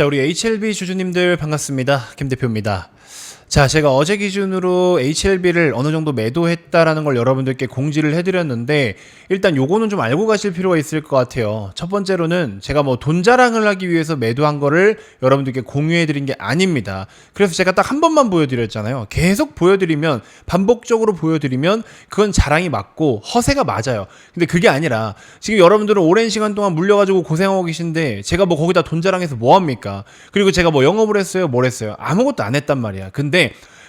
자, 우리 HLB 주주님들 반갑습니다. 김 대표입니다. 자, 제가 어제 기준으로 HLB를 어느 정도 매도했다라는 걸 여러분들께 공지를 해드렸는데, 일단 요거는 좀 알고 가실 필요가 있을 것 같아요. 첫 번째로는 제가 뭐 돈 자랑을 하기 위해서 매도한 거를 여러분들께 공유해드린 게 아닙니다. 그래서 제가 딱 한 번만 보여드렸잖아요. 계속 보여드리면, 반복적으로 보여드리면, 그건 자랑이 맞고 허세가 맞아요. 근데 그게 아니라, 지금 여러분들은 오랜 시간 동안 물려가지고 고생하고 계신데, 제가 뭐 거기다 돈 자랑해서 뭐 합니까? 그리고 제가 뭐 영업을 했어요? 뭘 했어요? 아무것도 안 했단 말이야. 근데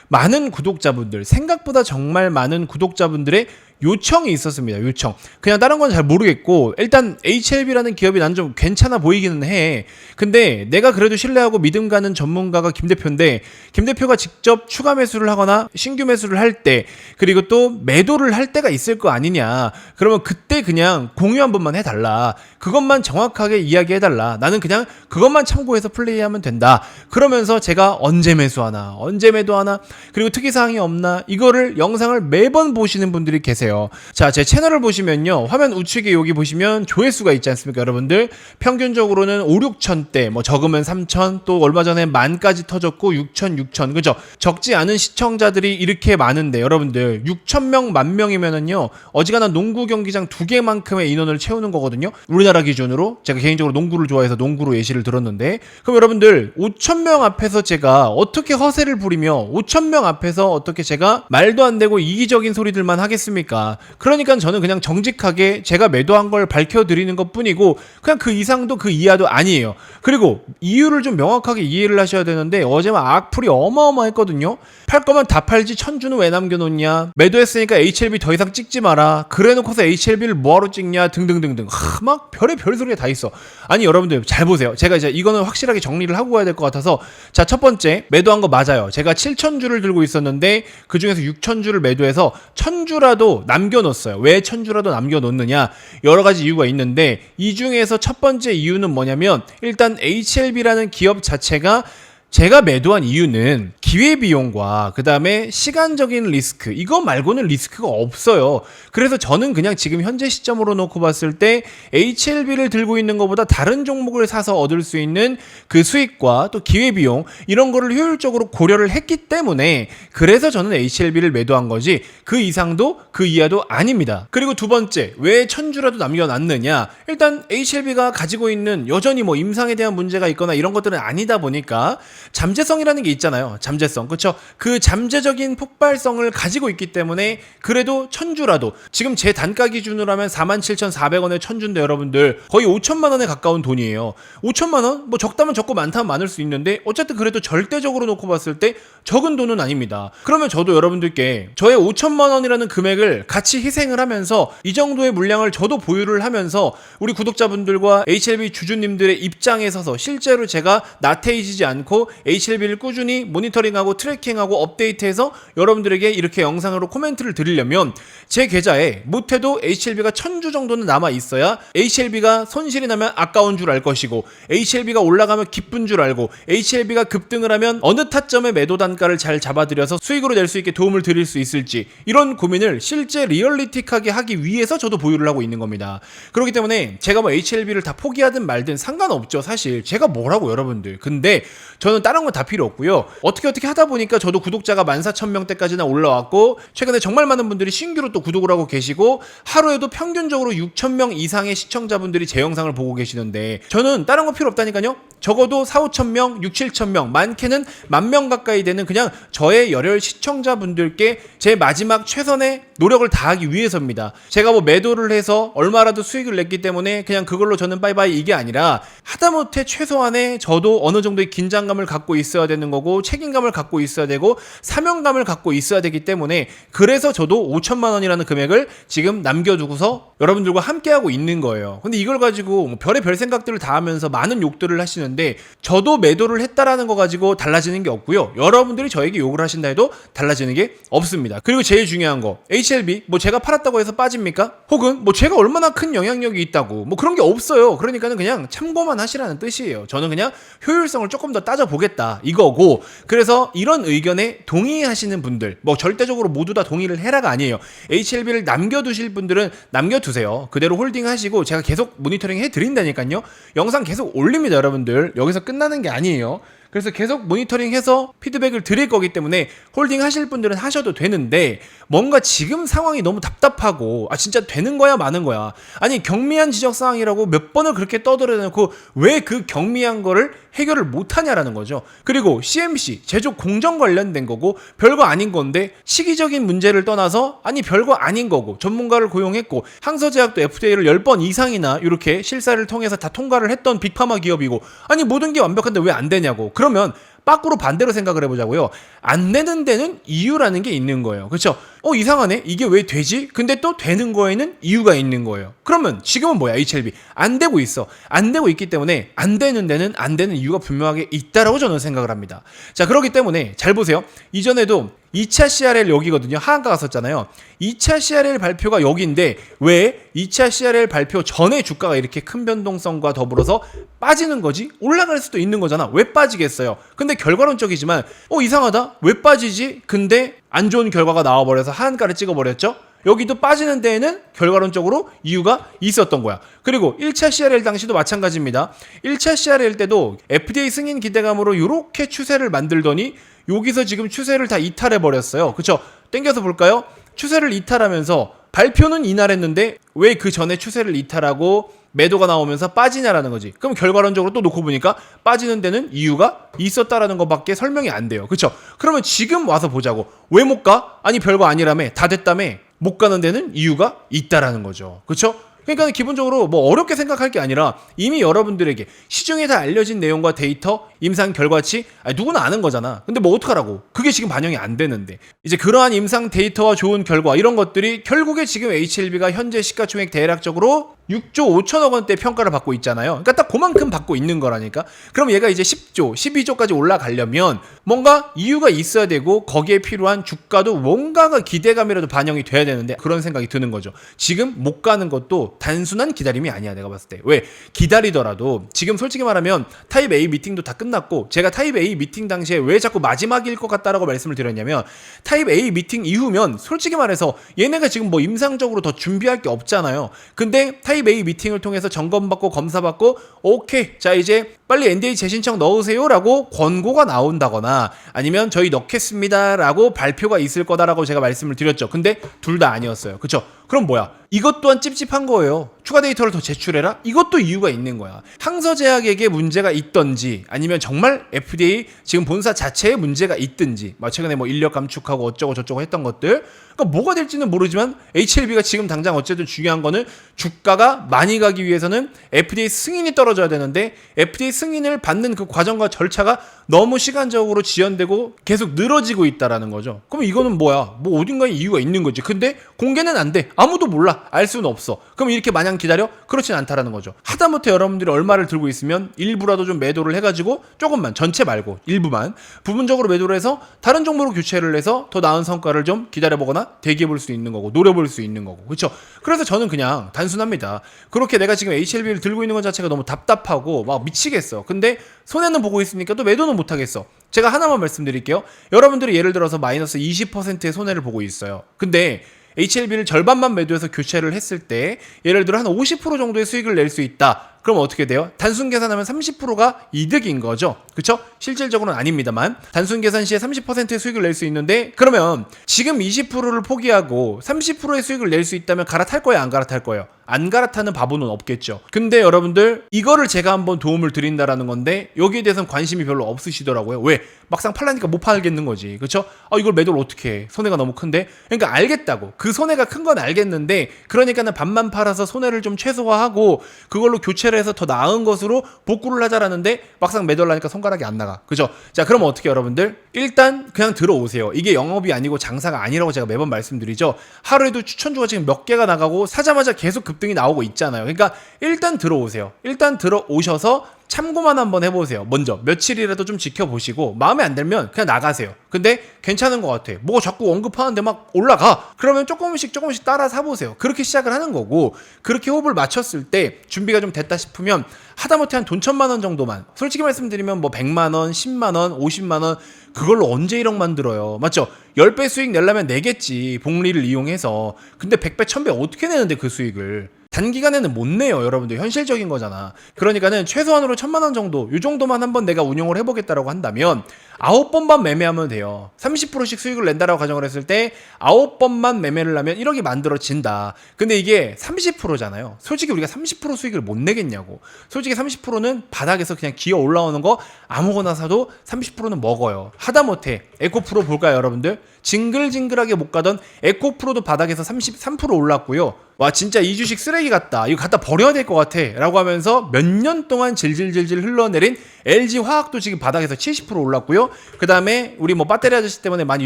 많은 구독자분들, 생각보다 정말 많은 구독자분들의 요청이 있었습니다. 요청. 그냥 다른 건 잘 모르겠고 일단 HLB라는 기업이 난 좀 괜찮아 보이기는 해. 근데 내가 그래도 신뢰하고 믿음 가는 전문가가 김 대표인데 김 대표가 직접 추가 매수를 하거나 신규 매수를 할 때 그리고 또 매도를 할 때가 있을 거 아니냐. 그러면 그때 그냥 공유 한 번만 해달라. 그것만 정확하게 이야기해달라. 나는 그냥 그것만 참고해서 플레이하면 된다. 그러면서 제가 언제 매수하나, 언제 매도하나, 그리고 특이사항이 없나, 이거를 영상을 매번 보시는 분들이 계세요. 자, 제 채널을 보시면요. 화면 우측에 여기 보시면 조회수가 있지 않습니까, 여러분들? 평균적으로는 5, 6천 대, 뭐 적으면 3천, 또 얼마 전에 만까지 터졌고 6천, 6천, 그죠? 적지 않은 시청자들이 이렇게 많은데, 여러분들 6천 명, 만 명이면은요. 어지간한 농구 경기장 두 개만큼의 인원을 채우는 거거든요. 우리나라 기준으로 제가 개인적으로 농구를 좋아해서 농구로 예시를 들었는데, 그럼 여러분들 5천 명 앞에서 제가 어떻게 허세를 부리며 5천 명 앞에서 어떻게 제가 말도 안 되고 이기적인 소리들만 하겠습니까? 그러니까 저는 그냥 정직하게 제가 매도한 걸 밝혀드리는 것 뿐이고 그냥 그 이상도 그 이하도 아니에요. 그리고 이유를 좀 명확하게 이해를 하셔야 되는데 어제만 악플이 어마어마했거든요. 팔 거면 다 팔지 천주는 왜 남겨놓냐? 매도했으니까 HLB 더 이상 찍지 마라. 그래놓고서 HLB를 뭐하러 찍냐? 등등등등. 하, 막 별의 별 소리가 다 있어. 아니 여러분들 잘 보세요. 제가 이제 이거는 확실하게 정리를 하고 가야 될 것 같아서 자 첫 번째 매도한 거 맞아요. 제가 7천 주를 들고 있었는데 그 중에서 6천 주를 매도해서 천 주라도 남겨놓았어요. 왜 천 주라도 남겨놓느냐? 여러 가지 이유가 있는데 이 중에서 첫 번째 이유는 뭐냐면 일단 HLB라는 기업 자체가 제가 매도한 이유는 기회비용과 그 다음에 시간적인 리스크, 이거 말고는 리스크가 없어요. 그래서 저는 그냥 지금 현재 시점으로 놓고 봤을 때 HLB를 들고 있는 것보다 다른 종목을 사서 얻을 수 있는 그 수익과 또 기회비용, 이런 거를 효율적으로 고려를 했기 때문에 그래서 저는 HLB를 매도한 거지 그 이상도 그 이하도 아닙니다. 그리고 두 번째, 왜 천주라도 남겨놨느냐? 일단 HLB가 가지고 있는 여전히 뭐 임상에 대한 문제가 있거나 이런 것들은 아니다 보니까 잠재성이라는 게 있잖아요. 잠재성. 그렇죠? 그 잠재적인 폭발성을 가지고 있기 때문에 그래도 천주라도 지금 제 단가 기준으로 하면 47,400원의 천주인데 여러분들 거의 5천만 원에 가까운 돈이에요. 5천만 원? 뭐 적다면 적고 많다면 많을 수 있는데 어쨌든 그래도 절대적으로 놓고 봤을 때 적은 돈은 아닙니다. 그러면 저도 여러분들께 저의 5천만 원이라는 금액을 같이 희생을 하면서 이 정도의 물량을 저도 보유를 하면서 우리 구독자분들과 HLB 주주님들의 입장에 서서 실제로 제가 나태해지지 않고 HLB를 꾸준히 모니터링하고 트래킹하고 업데이트해서 여러분들에게 이렇게 영상으로 코멘트를 드리려면 제 계좌에 못해도 HLB가 1000주 정도는 남아 있어야 HLB가 손실이 나면 아까운 줄 알 것이고 HLB가 올라가면 기쁜 줄 알고 HLB가 급등을 하면 어느 타점에 매도 단가를 잘 잡아들여서 수익으로 낼 수 있게 도움을 드릴 수 있을지 이런 고민을 실제 리얼리틱하게 하기 위해서 저도 보유를 하고 있는 겁니다. 그렇기 때문에 제가 뭐 HLB를 다 포기하든 말든 상관없죠. 사실 제가 뭐라고 여러분들. 근데 저는 다른 건 다 필요 없고요. 어떻게 어떻게 하다 보니까 저도 구독자가 14,000명대까지나 올라왔고 최근에 정말 많은 분들이 신규로 또 구독을 하고 계시고 하루에도 평균적으로 6,000명 이상의 시청자분들이 제 영상을 보고 계시는데 저는 다른 거 필요 없다니까요. 적어도 4, 5천 명, 6, 7천 명, 많게는 만 명 가까이 되는 그냥 저의 열혈 시청자분들께 제 마지막 최선의 노력을 다하기 위해서입니다. 제가 뭐 매도를 해서 얼마라도 수익을 냈기 때문에 그냥 그걸로 저는 바이바이 이게 아니라 하다못해 최소한의 저도 어느 정도의 긴장감을 갖고 있어야 되는 거고 책임감을 갖고 있어야 되고 사명감을 갖고 있어야 되기 때문에 그래서 저도 5천만 원이라는 금액을 지금 남겨두고서 여러분들과 함께하고 있는 거예요. 근데 이걸 가지고 뭐 별의 별 생각들을 다 하면서 많은 욕들을 하시는데 저도 매도를 했다라는 거 가지고 달라지는 게 없고요. 여러분들이 저에게 욕을 하신다 해도 달라지는 게 없습니다. 그리고 제일 중요한 거 HLB 뭐 제가 팔았다고 해서 빠집니까? 혹은 뭐 제가 얼마나 큰 영향력이 있다고 뭐 그런 게 없어요. 그러니까는 그냥 참고만 하시라는 뜻이에요. 저는 그냥 효율성을 조금 더 따져 보겠습니다. 보겠다. 이거고. 그래서 이런 의견에 동의하시는 분들 뭐 절대적으로 모두 다 동의를 해라가 아니에요. HLB를 남겨두실 분들은 남겨두세요. 그대로 홀딩하시고 제가 계속 모니터링 해드린다니까요. 영상 계속 올립니다 여러분들. 여기서 끝나는 게 아니에요 그래서 계속 모니터링해서 피드백을 드릴 거기 때문에 홀딩 하실 분들은 하셔도 되는데 뭔가 지금 상황이 너무 답답하고 아 진짜 되는 거야 마는 거야. 아니 경미한 지적 사항이라고 몇 번을 그렇게 떠들어놓고 왜 그 경미한 거를 해결을 못 하냐라는 거죠. 그리고 CMC 제조 공정 관련된 거고 별거 아닌 건데 시기적인 문제를 떠나서 아니 별거 아닌 거고 전문가를 고용했고 항서제약도 FDA를 10번 이상이나 이렇게 실사를 통해서 다 통과를 했던 빅파마 기업이고 아니 모든 게 완벽한데 왜 안 되냐고 그러면 빠꾸로 반대로 생각을 해보자고요. 안 되는 데는 이유라는 게 있는 거예요. 그렇죠? 어 이상하네. 이게 왜 되지? 근데 또 되는 거에는 이유가 있는 거예요. 그러면 지금은 뭐야? HLB 안 되고 있어. 안 되고 있기 때문에 안 되는 데는 안 되는 이유가 분명하게 있다라고 저는 생각을 합니다. 자 그렇기 때문에 잘 보세요. 이전에도 2차 CRL 여기거든요. 하한가 갔었잖아요. 2차 CRL 발표가 여기인데 왜 2차 CRL 발표 전에 주가가 이렇게 큰 변동성과 더불어서 빠지는 거지? 올라갈 수도 있는 거잖아. 왜 빠지겠어요? 근데 결과론적이지만 어 이상하다. 왜 빠지지? 근데 안 좋은 결과가 나와버려서 하한가를 찍어버렸죠. 여기도 빠지는 데에는 결과론적으로 이유가 있었던 거야. 그리고 1차 CRL 당시도 마찬가지입니다. 1차 CRL 때도 FDA 승인 기대감으로 이렇게 추세를 만들더니 여기서 지금 추세를 다 이탈해 버렸어요. 그쵸? 땡겨서 볼까요? 추세를 이탈하면서 발표는 이날했는데 왜 그 전에 추세를 이탈하고 매도가 나오면서 빠지냐라는 거지. 그럼 결과론적으로 또 놓고 보니까 빠지는 데는 이유가 있었다라는 것밖에 설명이 안 돼요. 그쵸? 그러면 지금 와서 보자고. 왜 못 가? 아니 별거 아니라며. 다 됐다며. 못 가는 데는 이유가 있다라는 거죠. 그쵸? 그러니까 기본적으로 뭐 어렵게 생각할 게 아니라 이미 여러분들에게 시중에 다 알려진 내용과 데이터, 임상 결과치 아니, 누구나 아는 거잖아. 근데 뭐 어떡하라고? 그게 지금 반영이 안 되는데 이제 그러한 임상 데이터와 좋은 결과 이런 것들이 결국에 지금 HLB가 현재 시가총액 대략적으로 6조 5천억 원대 평가를 받고 있잖아요. 그러니까 딱 그만큼 받고 있는 거라니까. 그럼 얘가 이제 10조, 12조까지 올라가려면 뭔가 이유가 있어야 되고 거기에 필요한 주가도 뭔가가 기대감이라도 반영이 돼야 되는데 그런 생각이 드는 거죠. 지금 못 가는 것도 단순한 기다림이 아니야 내가 봤을 때. 왜? 기다리더라도 지금 솔직히 말하면 타입 A 미팅도 다 끝났고 제가 타입 A 미팅 당시에 왜 자꾸 마지막일 것 같다라고 말씀을 드렸냐면 타입 A 미팅 이후면 솔직히 말해서 얘네가 지금 뭐 임상적으로 더 준비할 게 없잖아요. 근데 타입 A 미팅을 통해서 점검받고 검사받고 오케이 자 이제 빨리 NDA 재신청 넣으세요라고 권고가 나온다거나 아니면 저희 넣겠습니다라고 발표가 있을 거다라고 제가 말씀을 드렸죠. 근데 둘 다 아니었어요. 그쵸? 그럼 뭐야? 이것 또한 찝찝한 거예요. 추가 데이터를 더 제출해라? 이것도 이유가 있는 거야. 항서제약에게 문제가 있던지 아니면 정말 FDA 지금 본사 자체에 문제가 있든지 막 최근에 뭐 인력 감축하고 어쩌고 저쩌고 했던 것들 그러니까 뭐가 될지는 모르지만 HLB가 지금 당장 어쨌든 중요한 거는 주가가 많이 가기 위해서는 FDA 승인이 떨어져야 되는데 FDA 승인을 받는 그 과정과 절차가 너무 시간적으로 지연되고 계속 늘어지고 있다라는 거죠. 그럼 이거는 뭐야? 뭐 어딘가에 이유가 있는 거지. 근데 공개는 안 돼. 아무도 몰라. 알 수는 없어. 그럼 이렇게 마냥 기다려? 그렇진 않다라는 거죠. 하다못해 여러분들이 얼마를 들고 있으면 일부라도 좀 매도를 해가지고 조금만 전체 말고 일부만 부분적으로 매도를 해서 다른 종목으로 교체를 해서 더 나은 성과를 좀 기다려보거나 대기해볼 수 있는 거고 노려볼 수 있는 거고 그렇죠. 그래서 저는 그냥 단순합니다. 그렇게 내가 지금 HLB를 들고 있는 것 자체가 너무 답답하고 막 미치겠어. 근데 손해는 보고 있으니까 또 매도는 못 하겠어. 제가 하나만 말씀드릴게요. 여러분들이 예를 들어서 마이너스 20%의 손해를 보고 있어요. 근데 HLB를 절반만 매도해서 교체를 했을 때 예를 들어 한 50% 정도의 수익을 낼 수 있다. 그럼 어떻게 돼요? 단순 계산하면 30%가 이득인 거죠. 그쵸? 실질적으로는 아닙니다만 단순 계산 시에 30%의 수익을 낼 수 있는데 그러면 지금 20%를 포기하고 30%의 수익을 낼 수 있다면 갈아탈 거예요? 안 갈아탈 거예요? 안 갈아타는 바보는 없겠죠. 근데 여러분들 이거를 제가 한번 도움을 드린다라는 건데 여기에 대해서는 관심이 별로 없으시더라고요. 왜? 막상 팔라니까 못 팔겠는 거지. 그쵸? 아 이걸 매도를 어떻게 해? 손해가 너무 큰데? 그러니까 알겠다고. 그 손해가 큰 건 알겠는데 그러니까는 반만 팔아서 손해를 좀 최소화하고 그걸로 교체 를 해서 더 나은 것으로 복구를 하자라는데 막상 매도를 하니까 손가락이 안 나가. 그죠? 자, 그럼 어떻게 여러분들? 일단 그냥 들어오세요. 이게 영업이 아니고 장사가 아니라고 제가 매번 말씀드리죠. 하루에도 추천주가 지금 몇 개가 나가고 사자마자 계속 급등이 나오고 있잖아요. 그러니까 일단 들어오세요. 일단 들어오셔서 참고만 한번 해보세요. 먼저 며칠이라도 좀 지켜보시고 마음에 안 들면 그냥 나가세요. 근데 괜찮은 것 같아. 뭐가 자꾸 언급하는데 막 올라가. 그러면 조금씩 조금씩 따라 사보세요. 그렇게 시작을 하는 거고 그렇게 호흡을 맞췄을 때 준비가 좀 됐다 싶으면 하다못해 한 돈 천만 원 정도만 솔직히 말씀드리면 뭐 100만 원, 10만 원, 50만 원 그걸로 언제 1억 만들어요 맞죠? 10배 수익 내려면 내겠지 복리를 이용해서 근데 100배 1000배 어떻게 내는데 그 수익을 단기간에는 못 내요, 여러분들. 현실적인 거잖아. 그러니까는 최소한으로 천만 원 정도, 요 정도만 한번 내가 운용을 해보겠다라고 한다면 아홉 번만 매매하면 돼요. 30%씩 수익을 낸다라고 가정을 했을 때 아홉 번만 매매를 하면 1억이 만들어진다. 근데 이게 30%잖아요. 솔직히 우리가 30% 수익을 못 내겠냐고. 솔직히 30%는 바닥에서 그냥 기어 올라오는 거 아무거나 사도 30%는 먹어요. 하다못해 에코프로 볼까요, 여러분들? 징글징글하게 못 가던 에코프로도 바닥에서 33% 올랐고요. 와 진짜 이 주식 쓰레기 같다. 이거 갖다 버려야 될 것 같아. 라고 하면서 몇 년 동안 질질질질 흘러내린 LG 화학도 지금 바닥에서 70% 올랐고요. 그 다음에 우리 뭐 배터리 아저씨 때문에 많이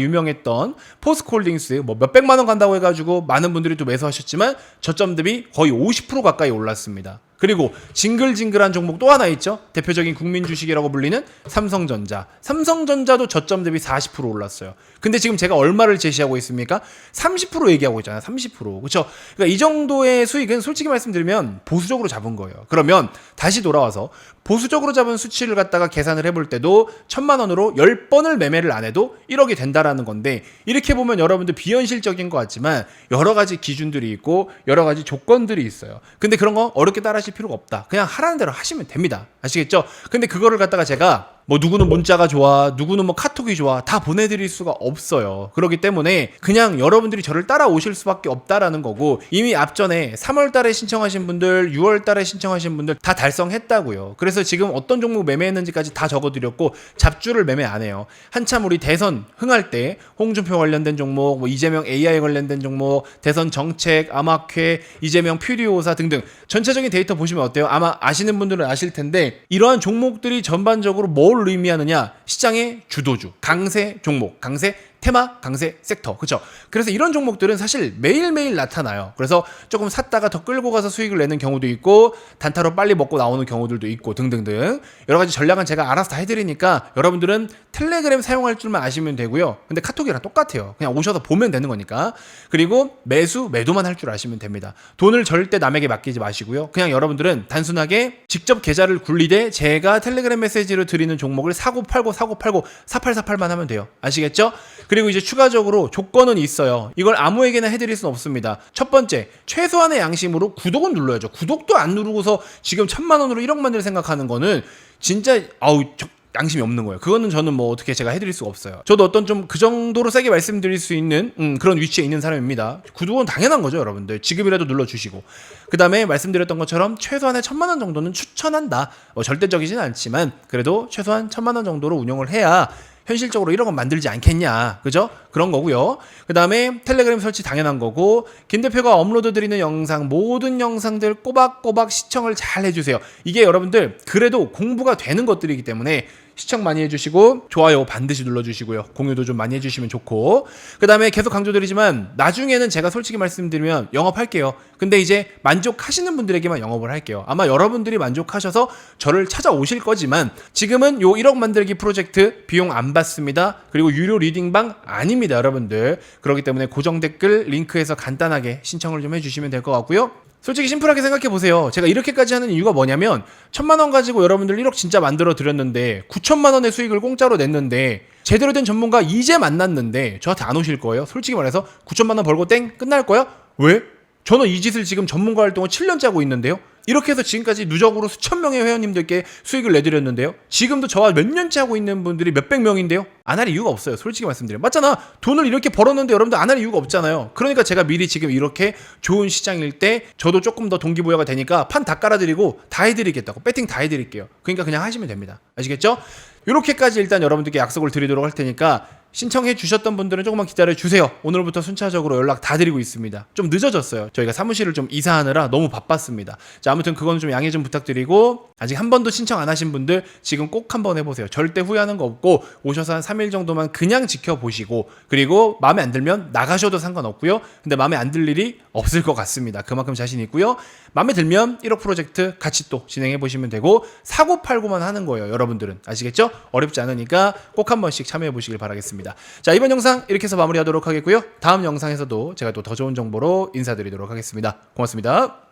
유명했던 포스코홀딩스 뭐 몇백만 원 간다고 해가지고 많은 분들이 또 매수하셨지만 저점 대비 거의 50% 가까이 올랐습니다 그리고 징글징글한 종목 또 하나 있죠. 대표적인 국민 주식이라고 불리는 삼성전자. 삼성전자도 저점 대비 40% 올랐어요. 근데 지금 제가 얼마를 제시하고 있습니까? 30% 얘기하고 있잖아요. 30%. 그렇죠? 그러니까 이 정도의 수익은 솔직히 말씀드리면 보수적으로 잡은 거예요. 그러면 다시 돌아와서 보수적으로 잡은 수치를 갖다가 계산을 해볼 때도 천만 원으로 10번을 매매를 안 해도 1억이 된다라는 건데 이렇게 보면 여러분들 비현실적인 것 같지만 여러 가지 기준들이 있고 여러 가지 조건들이 있어요. 근데 그런 거 어렵게 따라하실 필요가 없다. 그냥 하라는 대로 하시면 됩니다. 아시겠죠? 근데 그거를 갖다가 제가 뭐 누구는 문자가 좋아, 누구는 뭐 카톡이 좋아, 다 보내드릴 수가 없어요. 그렇기 때문에 그냥 여러분들이 저를 따라오실 수밖에 없다라는 거고 이미 앞전에 3월달에 신청하신 분들, 6월달에 신청하신 분들 다 달성했다고요. 그래서 지금 어떤 종목 매매했는지까지 다 적어드렸고 잡주를 매매 안 해요. 한참 우리 대선 흥할 때 홍준표 관련된 종목, 뭐 이재명 AI 관련된 종목, 대선 정책, 암학회, 이재명 퓨리오사 등등 전체적인 데이터 보시면 어때요? 아마 아시는 분들은 아실 텐데 이러한 종목들이 전반적으로 뭘 의미하느냐? 시장의 주도주, 강세 종목, 강세 테마, 강세 섹터. 그죠? 그래서 이런 종목들은 사실 매일매일 나타나요. 그래서 조금 샀다가 더 끌고 가서 수익을 내는 경우도 있고, 단타로 빨리 먹고 나오는 경우들도 있고, 등등등. 여러 가지 전략은 제가 알아서 다 해드리니까 여러분들은 텔레그램 사용할 줄만 아시면 되고요. 근데 카톡이랑 똑같아요. 그냥 오셔서 보면 되는 거니까. 그리고 매수, 매도만 할 줄 아시면 됩니다. 돈을 절대 남에게 맡기지 마시고요. 그냥 여러분들은 단순하게 직접 계좌를 굴리되 제가 텔레그램 메시지로 드리는 종목을 사고 팔고 사고 팔고 사팔사팔만 하면 돼요. 아시겠죠? 그리고 이제 추가적으로 조건은 있어요. 이걸 아무에게나 해드릴 수는 없습니다. 첫 번째, 최소한의 양심으로 구독은 눌러야죠. 구독도 안 누르고서 지금 천만 원으로 1억 만들 생각하는 거는 진짜 아우 저, 양심이 없는 거예요. 그거는 저는 뭐 어떻게 제가 해드릴 수가 없어요. 저도 어떤 좀 그 정도로 세게 말씀드릴 수 있는 음, 그런 위치에 있는 사람입니다. 구독은 당연한 거죠, 여러분들. 지금이라도 눌러주시고. 그 다음에 말씀드렸던 것처럼 최소한의 천만 원 정도는 추천한다. 뭐 절대적이진 않지만 그래도 최소한 천만 원 정도로 운영을 해야 현실적으로 1억 원 만들지 않겠냐. 그죠? 그런 거고요. 그 다음에 텔레그램 설치 당연한 거고, 김 대표가 업로드 드리는 영상, 모든 영상들 꼬박꼬박 시청을 잘 해주세요. 이게 여러분들, 그래도 공부가 되는 것들이기 때문에 시청 많이 해주시고 좋아요 반드시 눌러주시고요. 공유도 좀 많이 해주시면 좋고. 그 다음에 계속 강조드리지만 나중에는 제가 솔직히 말씀드리면 영업할게요. 근데 이제 만족하시는 분들에게만 영업을 할게요. 아마 여러분들이 만족하셔서 저를 찾아오실 거지만 지금은 요 1억 만들기 프로젝트 비용 안 받습니다. 그리고 유료 리딩방 아닙니다 여러분들 그렇기 때문에 고정 댓글 링크에서 간단하게 신청을 좀 해주시면 될 것 같고요 솔직히 심플하게 생각해 보세요. 제가 이렇게까지 하는 이유가 뭐냐면 천만 원 가지고 여러분들 1억 진짜 만들어 드렸는데 9천만 원의 수익을 공짜로 냈는데 제대로 된 전문가 이제 만났는데 저한테 안 오실 거예요. 솔직히 말해서 9천만 원 벌고 땡 끝날 거야? 왜? 저는 이 짓을 지금 전문가 활동을 7년째 하고 있는데요. 이렇게 해서 지금까지 누적으로 수천 명의 회원님들께 수익을 내드렸는데요. 지금도 저와 몇 년째 하고 있는 분들이 몇백 명인데요. 안 할 이유가 없어요. 솔직히 말씀드리면. 맞잖아. 돈을 이렇게 벌었는데 여러분들 안 할 이유가 없잖아요. 그러니까 제가 미리 지금 이렇게 좋은 시장일 때 저도 조금 더 동기부여가 되니까 판 다 깔아드리고 다 해드리겠다고. 배팅 다 해드릴게요. 그러니까 그냥 하시면 됩니다. 아시겠죠? 이렇게까지 일단 여러분들께 약속을 드리도록 할 테니까 신청해 주셨던 분들은 조금만 기다려 주세요. 오늘부터 순차적으로 연락 다 드리고 있습니다. 좀 늦어졌어요. 저희가 사무실을 좀 이사하느라 너무 바빴습니다. 자, 아무튼 그건 좀 양해 좀 부탁드리고 아직 한 번도 신청 안 하신 분들 지금 꼭 한번 해보세요. 절대 후회하는 거 없고 오셔서 한 3일 정도만 그냥 지켜보시고 그리고 마음에 안 들면 나가셔도 상관없고요. 근데 마음에 안 들 일이 없을 것 같습니다. 그만큼 자신 있고요. 마음에 들면 1억 프로젝트 같이 또 진행해 보시면 되고 사고 팔고만 하는 거예요. 여러분들은 아시겠죠? 어렵지 않으니까 꼭 한 번씩 참여해 보시길 바라겠습 니다. 자 이번 영상 이렇게 해서 마무리하도록 하겠고요. 다음 영상에서도 제가 또 더 좋은 정보로 인사드리도록 하겠습니다. 고맙습니다.